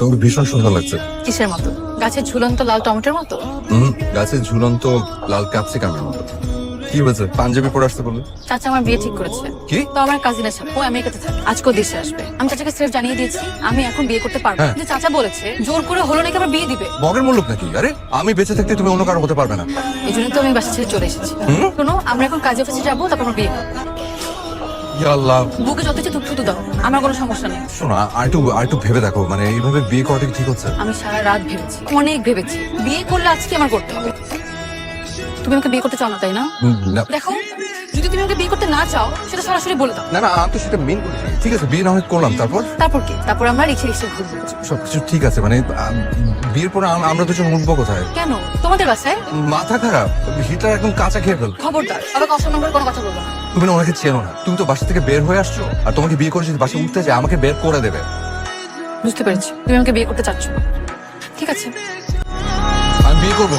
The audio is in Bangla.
তোর ভীষণ সুন্দর লাগছে। কিসের মতো? গাছের ঝুলন্ত লাল টমেটোর মতো? গাছের ঝুলন্ত লাল ক্যাপসিকামের মতো। কি হয়েছে? পাঞ্জাবি পরে আসতে বললে? চাচা আমার বিয়ে ঠিক করেছে। কি? তো আমার কাজিন আছে ও আমেরিকাতে থাকে। আজকেও দেশে আসবে। আমি চাচাকে সিরেফ জানিয়ে দিয়েছি আমি এখন বিয়ে করতে পারব হ্যাঁ। কিন্তু চাচা বলেছে জোর করে হলো নাকি আবার বিয়ে দিবে? মগের মূল্য নাকি? আরে আমি বেঁচে থাকতে তুমি অন্য কারও হতে পারবে না। এই জন্য তো আমি বাসা ছেড়ে চলে এসেছি? শোনো আমরা এখন কাজে অফিসে যাব তারপর আমার বিয়ে করব। আল্লাহ। বুকে যত ইচ্ছে থুতু দাও। আমার কোনো সমস্যা নেই। শোনো আর একটু আর একটু ভেবে দেখো। মানে এইভাবে বিয়ে করাটা কি ঠিক হচ্ছে? আমি সারা রাত ভেবেছি। অনেক ভেবেছি। বিয়ে করলে আজকে আমার করতে হবে। তুমি আমাকে বিয়ে করতে চাও না তাই না? না। দেখো যদি তুমি আমাকে বিয়ে করতে না চাও সেটা সরাসরি বলে দাও। না না আমি তো সেটা মেন ঠিক আছে বিয়ে না হয় করলাম তারপর? তারপর কি? তারপর আমরা রিক্সে রিক্সে ঘুরবো। সবকিছু ঠিক আছে মানে আম, বিয়ের পরে আম- আমরা দুজন উঠবো কোথায়? কেন? তোমাদের বাসায়? মাথা খারাপ। হিটার একদম কাঁচা খেয়ে ফেল খবরদার আবার কষ্ট নম্বর কোনো কথা বলব না। তুমি না ওনাকে চেনো না। তুমি তো বাসা থেকে বের হয়ে আসছো আর তোমাকে বিয়ে করে যদি বাসা উঠতে চায় আমাকে বের করে দেবে। বুঝতে পেরেছি। তুমি আমাকে বিয়ে করতে চাচ্ছ না। ঠিক আছে। আমি বিয়ে করব।